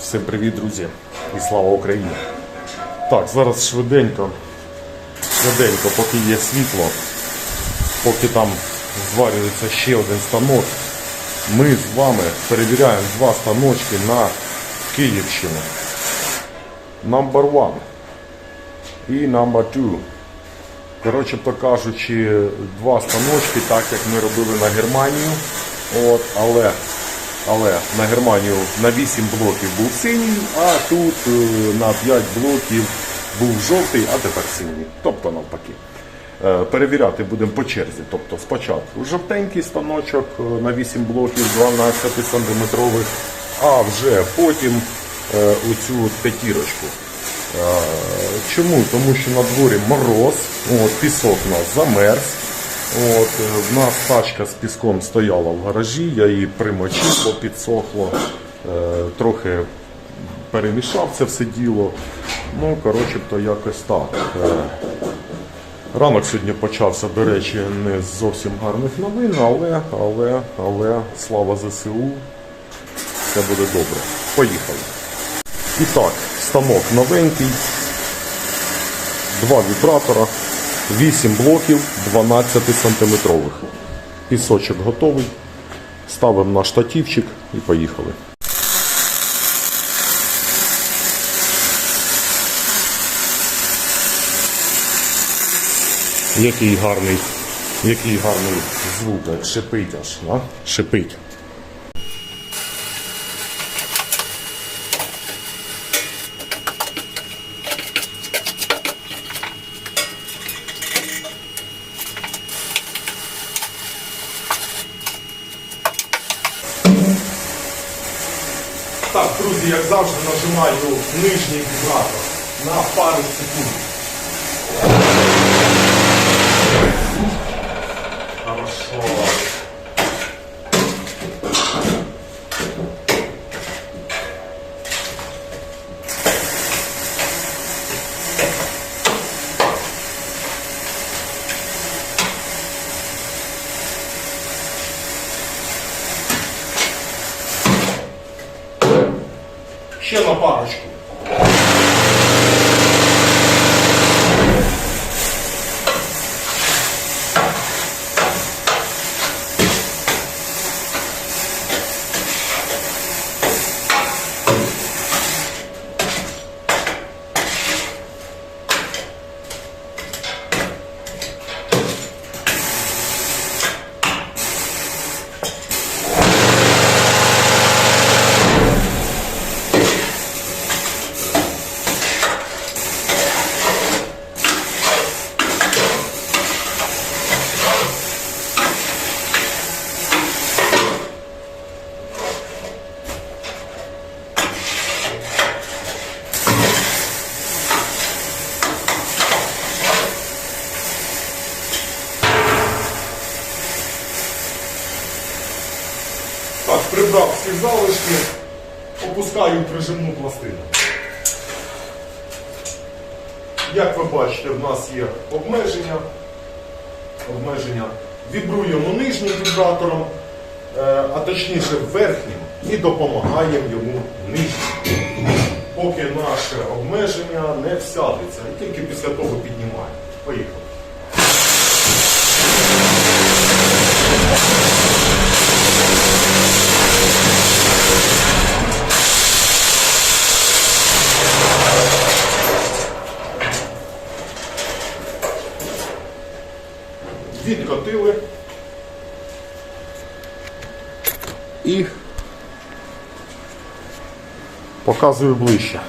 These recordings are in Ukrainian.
Всім привіт, друзі, і слава Україні. Так, зараз швиденько, швиденько, поки є світло, поки там зварюється ще один станок, ми з вами перевіряємо два станочки на Київщину. Number one і number two. Коротше то кажучи, два станочки, так як ми робили на Германію. От, але, але на Германію на 8 блоків був синій, а тут е, на 5 блоків був жовтий, а тепер синій. Тобто навпаки. Е, Перевіряти будемо по черзі. Тобто спочатку жовтенький станочок е, на 8 блоків 12 сантиметрових, а вже потім оцю п'ятірочку. Чому? Тому що на дворі мороз, от, пісок у нас замерз. От, е, в нас тачка з піском стояла в гаражі, я її примочив, бо підсохло, е, трохи перемішав це все діло. Ну, коротше, то якось так. Е, Ранок сьогодні почався, до речі, не з зовсім гарних новин, але, але, але слава ЗСУ, все буде добре. Поїхали. І так, станок новенький, два вібратора, 8 блоків 12 сантиметрових. Пісочок готовий. Ставимо на штативчик і поїхали. Який гарний, який гарний звук, як шипить аж, а? шипить. Друзі, як завжди нажимаю нижній вібратор на пару секунд. Хорошо. Ще на парочку. Так, прибрав залишки, опускаю прижимну пластину. Як ви бачите, в нас є обмеження. Обмеження. Вібруємо нижнім вібратором, е, а точніше верхнім, і допомагаємо йому нижнім. Поки наше обмеження не всядеться. І тільки після того піднімаємо. Поїхали. Показую ближче.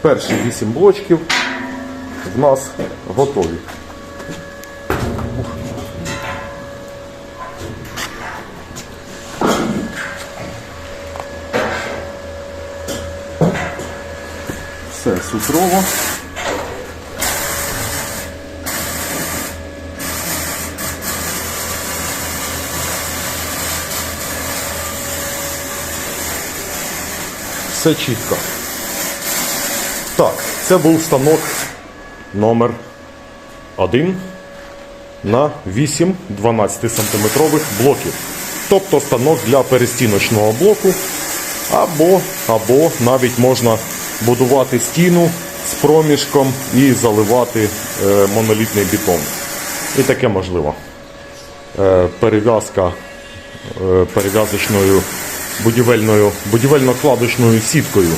Перші 8 блочків в нас готові. Все сутрово. Все чітко. Так, це був станок номер 1 на 8 12 сантиметрових блоків. Тобто станок для перестіночного блоку Або, або навіть можна будувати стіну з проміжком і заливати е, монолітний бетон. І таке можливо. Е, перев'язка е, перев'язочною будівельною, будівельно-кладочною сіткою.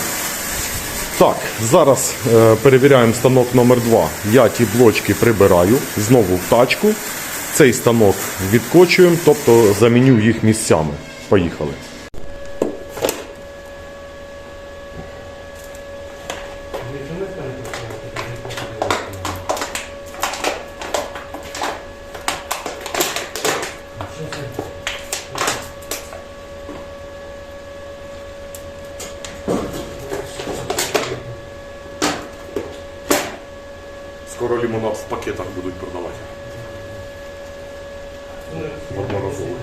Так, зараз е, перевіряємо станок номер 2 Я ті блочки прибираю знову в тачку. Цей станок відкочуємо, тобто заміню їх місцями. Поїхали. Скоро лимонад в пакетах будуть продавати. Одноразово.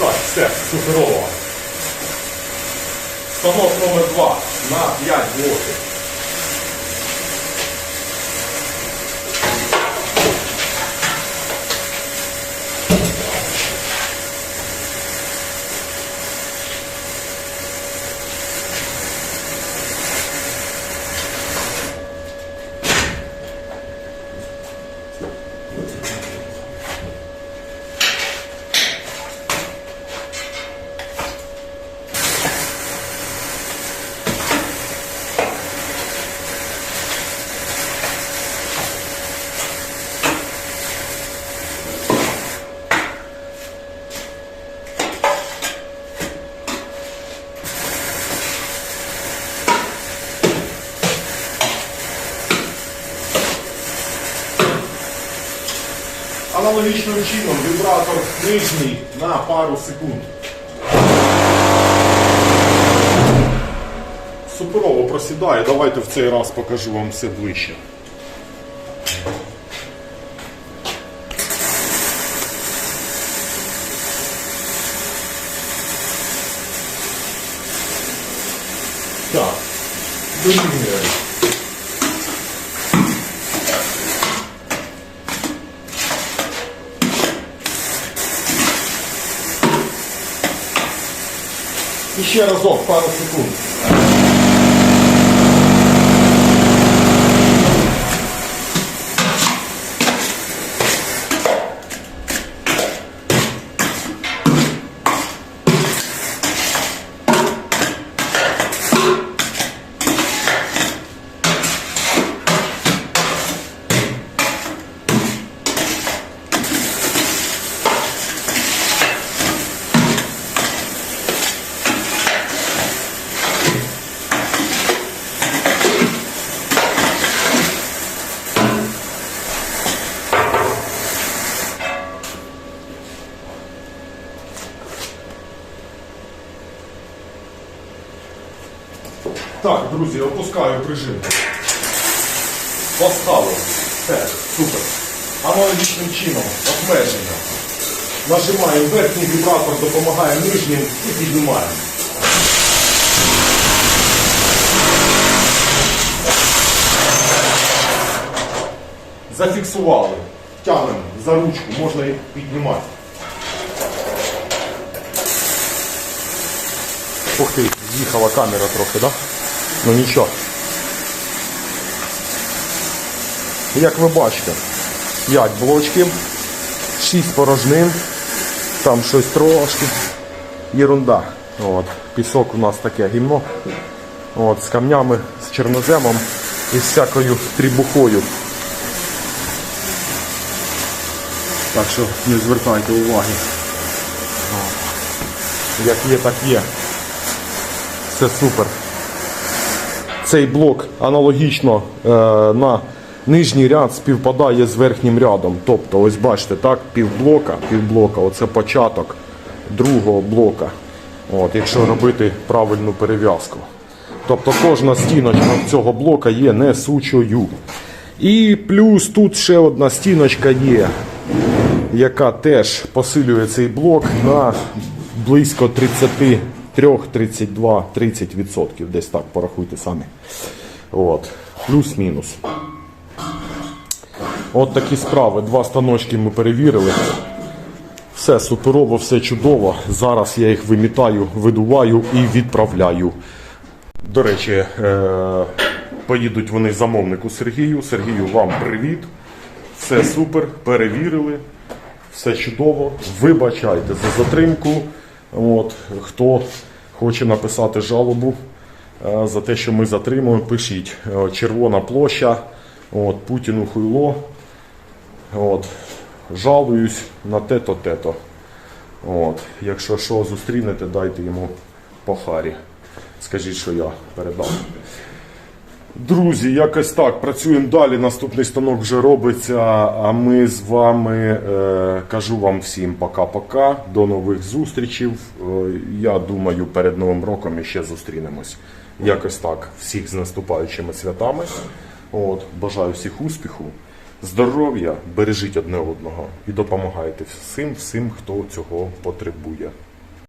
Так, все, суперово. Станок номер 2 на 5 блоків. Аналогічним чином вібратор нижній на пару секунд. Суперово просідає. Давайте в цей раз покажу вам все ближче. Так, дорівнює. І ще разок, пару секунд. Так, друзі, опускаю прижимку. Поставив. Все, супер. Аналогічним чином, обмеження. Нажимаємо верхній вібратор, допомагає нижнім і піднімаємо. Зафіксували. Тягнемо за ручку, можна їх піднімати. Ух ти, з'їхала камера трохи, да? Ну нічого. Як ви бачите, 5 блочків, 6 порожнин, там щось трошки. Єрунда. От. Пісок у нас таке гімно. От, з камнями, з чорноземом і з всякою трібухою. Так що не звертайте уваги. Як є, так є. Це супер. Цей блок аналогічно е, на нижній ряд співпадає з верхнім рядом. Тобто, ось бачите, так, півблока, півблока, оце початок другого блока. От, якщо робити правильну перев'язку. Тобто кожна стіночка цього блока є несучою. І плюс тут ще одна стіночка є, яка теж посилює цей блок на близько 33, 32, 30%. Десь так порахуйте самі. От. Плюс-мінус. От такі справи. Два станочки ми перевірили. Все суперово, все чудово. Зараз я їх вимітаю, видуваю і відправляю. До речі, е- поїдуть вони замовнику Сергію. Сергію, вам привіт. Все супер, перевірили. Все чудово. Вибачайте за затримку. От, хто хоче написати жалобу е, за те, що ми затримуємо, пишіть. Е, Червона площа, от, Путіну хуйло. От, жалуюсь на те-то, те-то. От, якщо що зустрінете, дайте йому по харі. Скажіть, що я передав. Друзі, якось так. Працюємо далі. Наступний станок вже робиться. А ми з вами е, кажу вам всім пока-пока. До нових зустрічей. Е, я думаю, перед Новим роком ще зустрінемось. Якось так. Всіх з наступаючими святами. От, бажаю всіх успіху, здоров'я, бережіть одне одного і допомагайте всім, всім, хто цього потребує.